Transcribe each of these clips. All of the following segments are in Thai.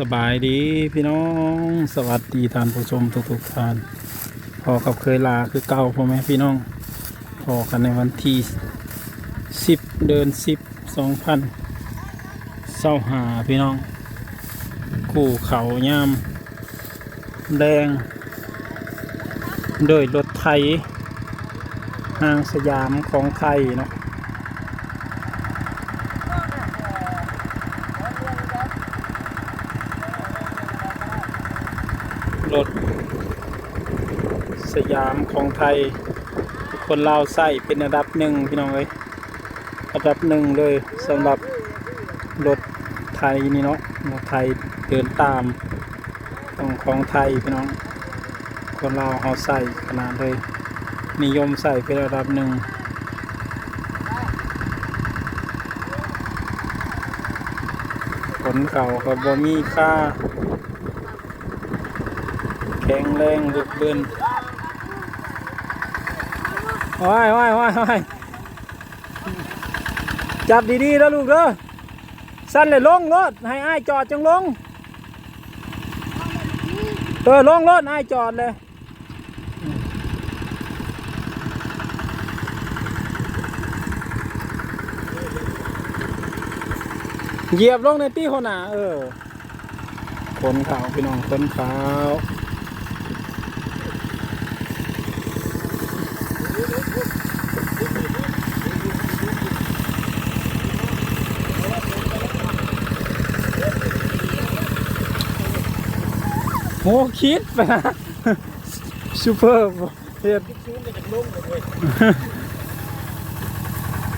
สบายดีพี่น้องสวัสดีท่านผู้ชมทุกๆท่านพอกับเคยลาคือเก่าพ่อแม่พี่น้องพอกันในวันที่สิบเดือนสิบสองพันเศร้าหาพี่น้องกู่เขาย่ามแดง โดยรถไทยห้างสยามของไทยเนาะ รถ สยามของไทย คนลาวใส่เป็นอันดับหนึ่งพี่น้องเอ้ยอันดับหนึ่งเลยสำหรับรถไทยนี่เนาะรถไทยเดินตามของของไทยพี่น้อง คนลาวเขาใส่ขนาดเลยนิยมใส่เป็นอันดับหนึ่งขนเขากับบ่มีค่า ข็งแรงบึกบึนว้ายว้ายว้ายว้ายจับดีๆแล้วลูกเด้อสั้นเลยลงรถให้อ้ายจอดจังลงเออลงรถอ้ายจอดเลยเหยียบลงในตี้คนหนาเออคนขาวพี่น้องคนขาว หคิดไปนะซูเปอร์เฮ็ด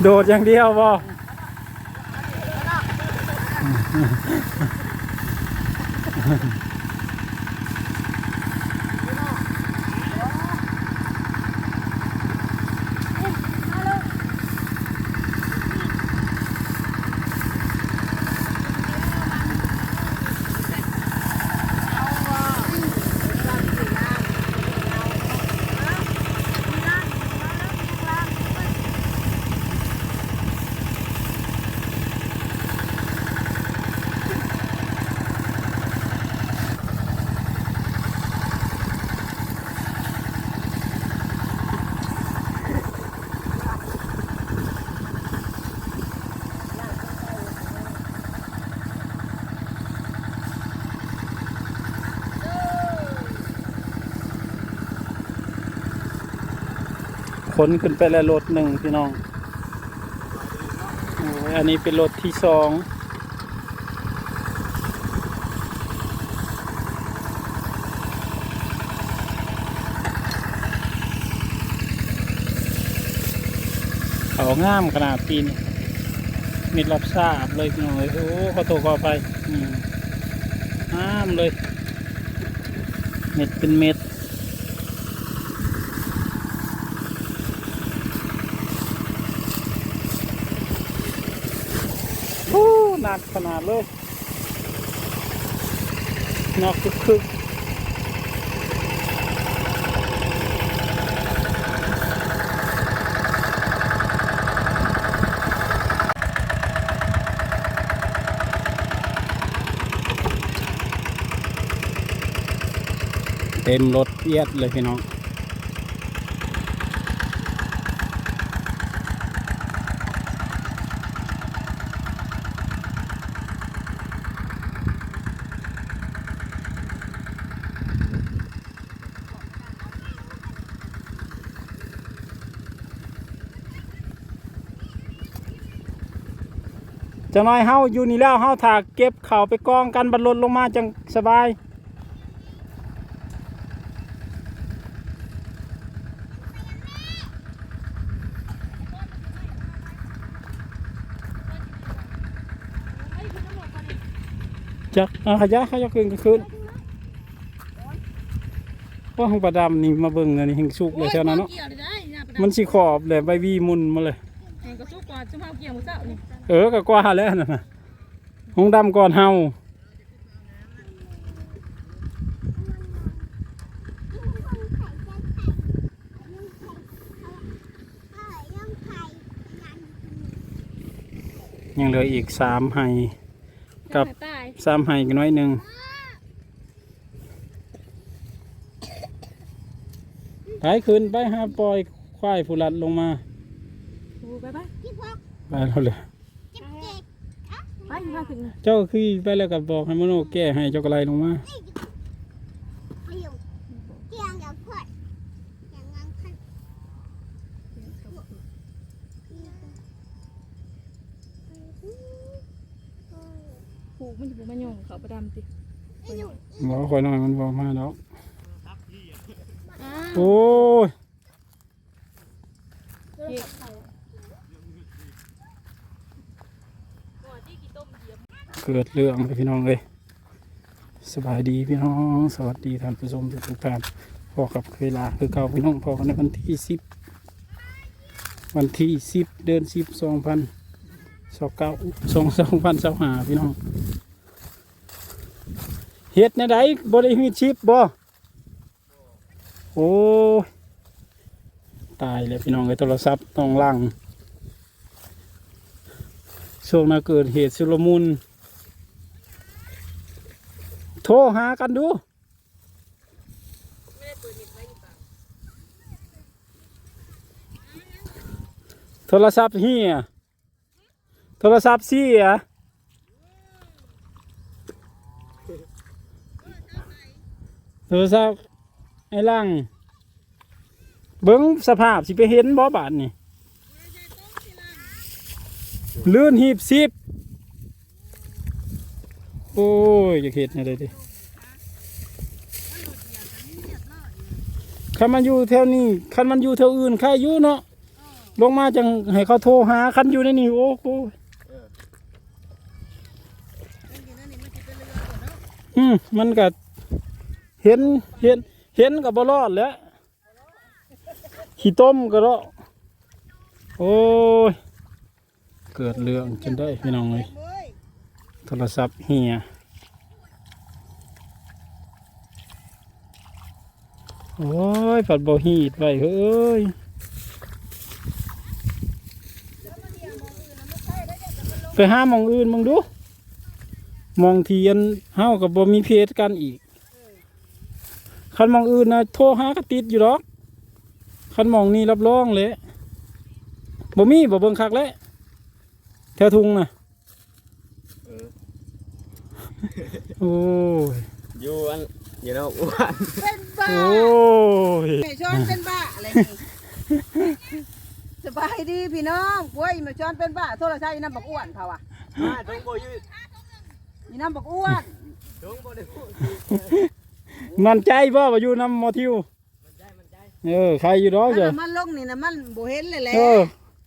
โดดอย่างเดียวบ่ นขึ้นไปแล้วรถหนึ่งพี่น้องอันนี้เป็นรถที่สองเขางามขนาดปีนี้มิดรับทราบเลยพี่น้องเลยโอ้ขอโทษขอไปงามเลยเม็ดเป็นเม็ด โอ้ หนักขนาดเลยนอกคึกคึกเต็มรถเอียดเลยพี่น้อง จะน้อยเฮาอยู่นี่แล้วเฮาถากเก็บเข่าวไปกองกันบรรลดลงมาจังสบายจักเอาขยะเขาจะคืนก็คืนเพราะห้องประดำนี่มาเบิ่งอันนี้แห่งสุกเลยเท่านั้นเนาะเกี่ยวเลยได้นะประมันสิขอบเลยใบวีมุนมาเลยเองก็สู้กว่าจุ่มเฮาเกี่ยวหมูเจ้านี่ เออก็กว่าแล้วนั่นน่ะห้องดำก่อนเฮายังเหลืออีกสามไฮกับตายซ้ำให้กันน้อยหนึ่งไปขึ้นไปหาปล่อยควายผู้ลัดลงมาดูไปไปไปแล้วเลย ไปอยู่ข้างถึงเจ้าคือไปแล้วกับบอกให้มโนแก้ให้เจ้ากระไรลงมาผูกมันจะเป็นมันยงเขาประดำติบอกคอยหน่อยมันบอกมาแล้วโอ้ย เกิดเรื่องเลยพี่น้องเลยสบายดีพี่น้อง สวัสดีท่านผู้ชมทุกท่านพอกับเวลาคือเก่าพี่น้องพอกันในวันที่สิบวันที่สิบเดือนสิบสองพันสองเก้าสองสองพันสองหาพี่น้องเฮ็ดในใดบริฮีชิปบ่โอ้ตายเลยพี่น้องเลยโทรศัพท์ต้องลัง ช่วงน่ะเกิดเหตุสุลมุนโทรหากันดูโทรศัพท์เฮียโทรศัพท์เสียโทรศัพท์ไอ้ลังเบิ้งสภาพสิไปเห็นบ่บาทนี่ ลื่นหีบซิบโอ้ยอย่าเห็ดอะไรดิคันมันอยู่แถวนี้คันมันอยู่แถวอื่นใครอยู่เนาะลงมาจังให้เขาโทรหาคันอยู่ในนี่โอ้โหอืมมันก็เห็นเห็นเห็นกับบรอดแล้วขี้ต้มก็รอโอ้ย เกิดเรื่องจนได้พี่น้องเลยโทรศัพท์เฮียโอ้ยปัดบ่ฮีดไว้เฮ้ยไปห้ามองอื่นมึงดู มองเทียนเฮากับบ่มีเพจกันอีกคันมองอื่นนะโทรหากระติดอยู่หรอกคันมองนี่รับรองเลยบ่มีบ่เบิ่งคักแล้ว แถวทุงน่ะโอ้ยอยู่อันอยู่เนาะอ้วนเป็นบ้าโอ้ยแม่ช้อนเป็นบ้าอะไรนี่สบายดีพี่น้องป่วยแม่ช้อนเป็นบ้าโทรศัพท์อีน้ำบักอ้วนเขาอะมาทงบ่ยืดอีน้ำบักอ้วนทงบ่ได้พูดมันใจบ่ว่าอยู่นำมอทิวมันใจมันใจเออใครอยู่ดอกถ้าจ้ะน้ำมันลงนี่นะมันบ่เห็นเลยแหละเออ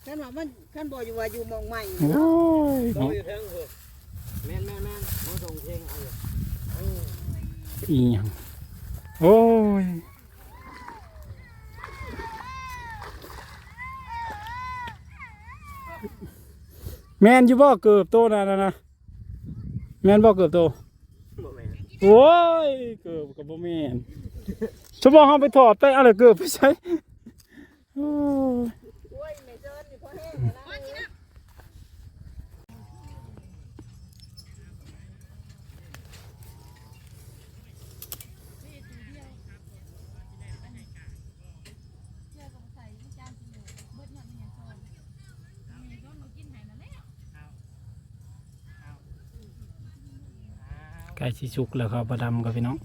ท่านว่ามัน ท่านบอกอยู่ว่าอยู่หมองใหม่โอ้ยต้องอยู่เทิงคือแม่นแม่นแม่นมาส่งเพลงเอาอยู่อีหยังโอ้ยแมนอยู่บ่เกือบโตนั่นน่ะนะแมนบ่เกือบโตบ่แม่นโอ้ยเกือบกับบ่แม่นชั่วโมงเฮาไปถอดไปเอาเลยเกือบไปใช้โอ้ย ป่วยแม่ช้อนนี่พอแห้งแล้วนะ ใกล้สิสุกแล้วครับประดำกับพี่น้อง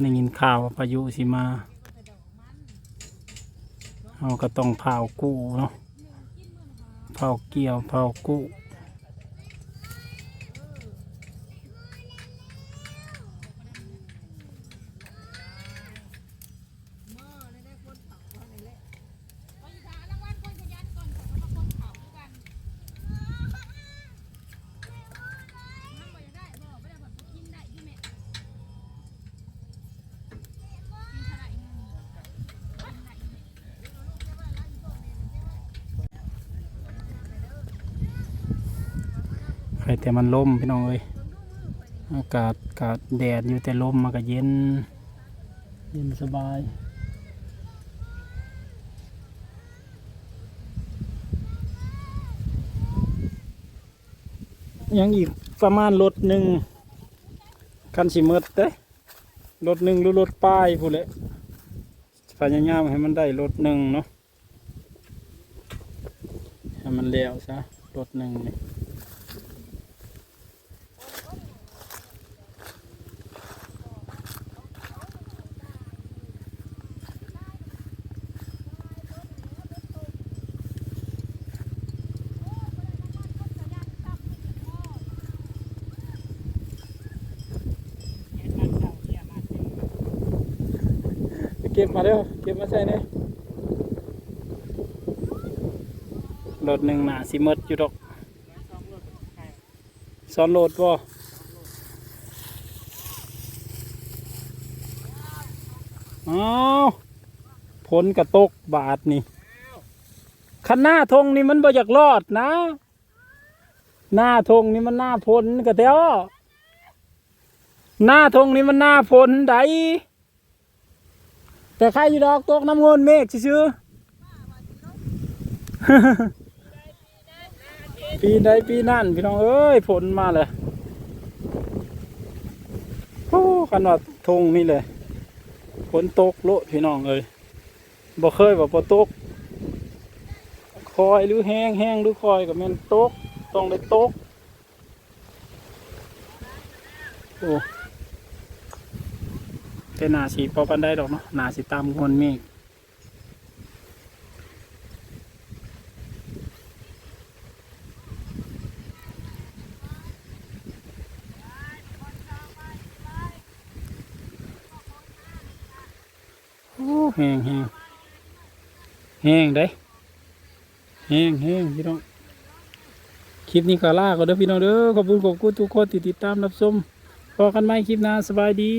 ได้ยินข่าวว่าพายุสิมาเราก็ต้องเผากู้เนาะเผาเกี่ยวเผากู้ แต่มันลมพี่น้องเอ้ยอากาศกาศแดดอยู่แต่ลมมาก็เย็น เย็นสบายยังอีกประมาณรถหนึ่งคันสีเมดเด้รถหนึ่งรือรถป้ายผู้เละพยายามให้มันได้รถหนึ่งเนาะให้มันเลี้ยวซะรถหนึ่งนี่ เก็บมาเร็วเก็บมาใส่เนี่ยรถหนึ่งหนาสิเมดอยู่ดอกซ้อนโหลดป่อ้าวผลกระตกบาทนี่คันหน้าทงนี่มันบ่อยากรอดนะ หน้าทงนี่มันหน้าพ้นกระเตียวหน้าทงนี่มันหน้าพ้นได แต่ใครอยู่ดอกตกน้ำเงินเมฆซื่อปีใดปีนั่นพี่น้องเอ้ยฝนมาเลยโอ้ขนาดทงนี่เลยฝนตกโลดพี่น้องเอ้ยบ่เคยว่าบ่ตกคอยหรือแห้งแห้งหรือคอยกับแม่นตกต้องได้ตกโอ้ แต่นาสีพอปันได้ดอกเนาะนาสีตามคนเมฆโอ้แห้งแห้งแห้งได้แห้งแห้งพี่น้อง คลิปนี้ก็ลาก็เด้อพี่น้องเด้อขอบคุณขอบคุณทุกคนที่ติดตามรับชมพอกันไหมคลิปหน้าสบายดี